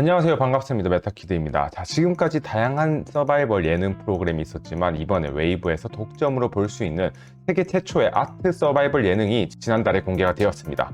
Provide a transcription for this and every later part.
안녕하세요. 반갑습니다. 메타키드입니다. 자 지금까지 다양한 서바이벌 예능 프로그램이 있었지만 이번에 웨이브에서 독점으로 볼 수 있는 세계 최초의 아트 서바이벌 예능이 지난달에 공개가 되었습니다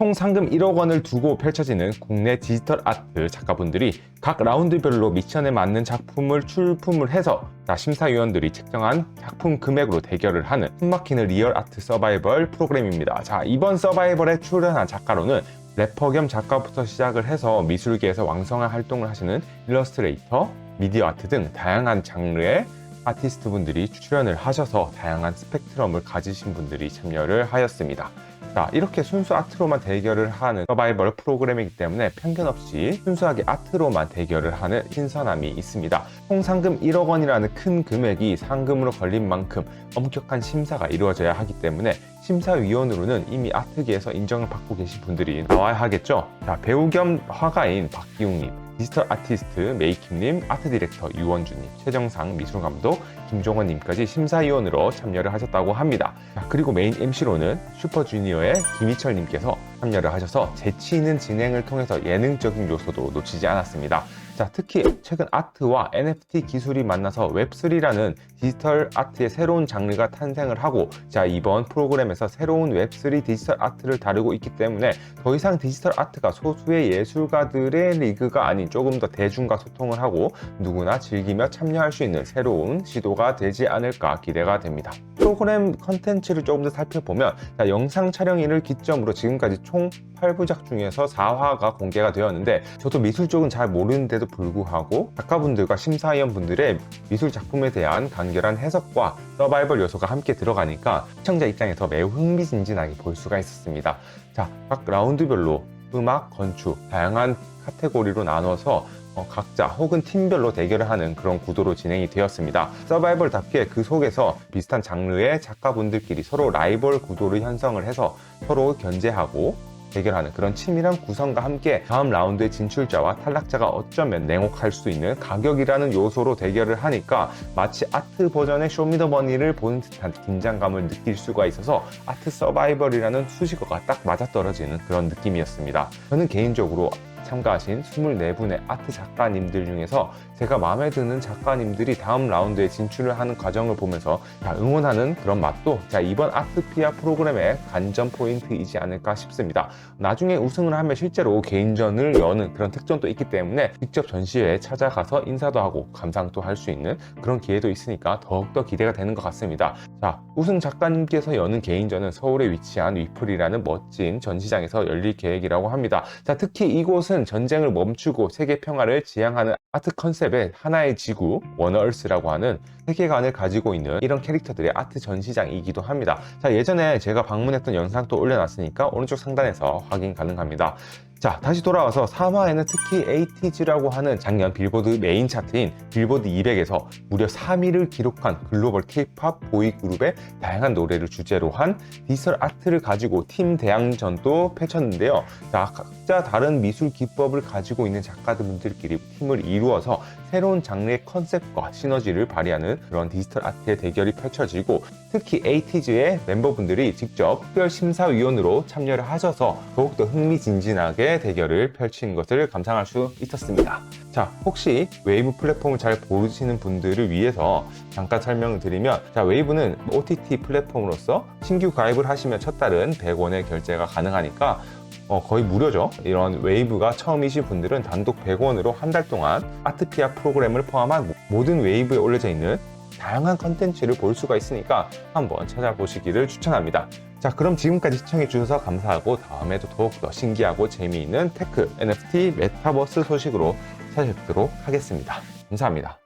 총 상금 1억 원을 두고 펼쳐지는 국내 디지털 아트 작가분들이 각 라운드별로 미션에 맞는 작품을 출품을 해서 자, 심사위원들이 책정한 작품 금액으로 대결을 하는 숨막히는 리얼 아트 서바이벌 프로그램입니다. 자, 이번 서바이벌에 출연한 작가로는 래퍼 겸 작가부터 시작을 해서 미술계에서 왕성한 활동을 하시는 일러스트레이터, 미디어 아트 등 다양한 장르의 아티스트 분들이 출연을 하셔서 다양한 스펙트럼을 가지신 분들이 참여를 하였습니다. 자, 이렇게 순수 아트로만 대결을 하는 서바이벌 프로그램이기 때문에 편견 없이 순수하게 아트로만 대결을 하는 신선함이 있습니다. 총 상금 1억 원이라는 큰 금액이 상금으로 걸린 만큼 엄격한 심사가 이루어져야 하기 때문에 심사위원으로는 이미 아트계에서 인정을 받고 계신 분들이 나와야 하겠죠. 자, 배우 겸 화가인 박기웅님, 디지털 아티스트 메이킴님, 아트 디렉터 유원주님, 최정상 미술감독 김종원님까지 심사위원으로 참여를 하셨다고 합니다. 자, 그리고 메인 MC로는 슈퍼주니어의 김희철님께서 참여를 하셔서 재치 있는 진행을 통해서 예능적인 요소도 놓치지 않았습니다. 자, 특히 최근 아트와 NFT 기술이 만나서 웹3라는 디지털 아트의 새로운 장르가 탄생을 하고 자, 이번 프로그램에서 새로운 웹3 디지털 아트를 다루고 있기 때문에 더 이상 디지털 아트가 소수의 예술가들의 리그가 아닌 조금 더 대중과 소통을 하고 누구나 즐기며 참여할 수 있는 새로운 시도가 되지 않을까 기대가 됩니다. 프로그램 컨텐츠를 조금 더 살펴보면 자, 영상 촬영일을 기점으로 지금까지 총 8부작 중에서 4화가 공개가 되었는데 저도 미술 쪽은 잘 모르는데도 불구하고 작가분들과 심사위원분들의 미술 작품에 대한 간결한 해석과 서바이벌 요소가 함께 들어가니까 시청자 입장에서 매우 흥미진진하게 볼 수가 있었습니다. 자, 각 라운드별로 음악, 건축, 다양한 카테고리로 나눠서 어, 각자 혹은 팀별로 대결을 하는 그런 구도로 진행이 되었습니다. 서바이벌답게 그 속에서 비슷한 장르의 작가분들끼리 서로 라이벌 구도를 형성을 해서 서로 견제하고 대결하는 그런 치밀한 구성과 함께 다음 라운드의 진출자와 탈락자가 어쩌면 냉혹할 수 있는 가격이라는 요소로 대결을 하니까 마치 아트 버전의 쇼미더머니를 보는 듯한 긴장감을 느낄 수가 있어서 아트 서바이벌이라는 수식어가 딱 맞아떨어지는 그런 느낌이었습니다. 저는 개인적으로 참가하신 24분의 아트 작가님들 중에서 제가 마음에 드는 작가님들이 다음 라운드에 진출을 하는 과정을 보면서 자, 응원하는 그런 맛도 자, 이번 아트피아 프로그램의 관전 포인트이지 않을까 싶습니다. 나중에 우승을 하면 실제로 개인전을 여는 그런 특전도 있기 때문에 직접 전시회에 찾아가서 인사도 하고 감상도 할 수 있는 그런 기회도 있으니까 더욱더 기대가 되는 것 같습니다. 자, 우승 작가님께서 여는 개인전은 서울에 위치한 위플이라는 멋진 전시장에서 열릴 계획이라고 합니다. 자, 특히 이곳 은 전쟁을 멈추고 세계 평화를 지향하는 아트 컨셉의 하나의 지구, 워너얼스라고 하는 세계관을 가지고 있는 이런 캐릭터들의 아트 전시장이기도 합니다. 자, 예전에 제가 방문했던 영상도 올려놨으니까 오른쪽 상단에서 확인 가능합니다. 자, 다시 돌아와서 3화에는 특히 에이티즈라고 하는 작년 빌보드 메인 차트인 빌보드 200에서 무려 3위를 기록한 글로벌 K-팝 보이 그룹의 다양한 노래를 주제로 한 디지털 아트를 가지고 팀 대항전도 펼쳤는데요. 자, 각자 다른 미술 기법을 가지고 있는 작가들분들끼리 팀을 이루어서 새로운 장르의 컨셉과 시너지를 발휘하는 그런 디지털 아트의 대결이 펼쳐지고 특히 에이티즈의 멤버분들이 직접 특별 심사위원으로 참여를 하셔서 더욱더 흥미진진하게 대결을 펼친 것을 감상할 수 있었습니다. 자, 혹시 웨이브 플랫폼을 잘 모르시는 분들을 위해서 잠깐 설명을 드리면 자, 웨이브는 OTT 플랫폼으로서 신규 가입을 하시면 첫 달은 100원의 결제가 가능하니까 어, 거의 무료죠. 이런 웨이브가 처음이신 분들은 단독 100원으로 한 달 동안 아트피아 프로그램을 포함한 모든 웨이브에 올려져 있는 다양한 컨텐츠를 볼 수가 있으니까 한번 찾아보시기를 추천합니다. 자, 그럼 지금까지 시청해 주셔서 감사하고 다음에도 더욱더 신기하고 재미있는 테크, NFT, 메타버스 소식으로 찾아뵙도록 하겠습니다. 감사합니다.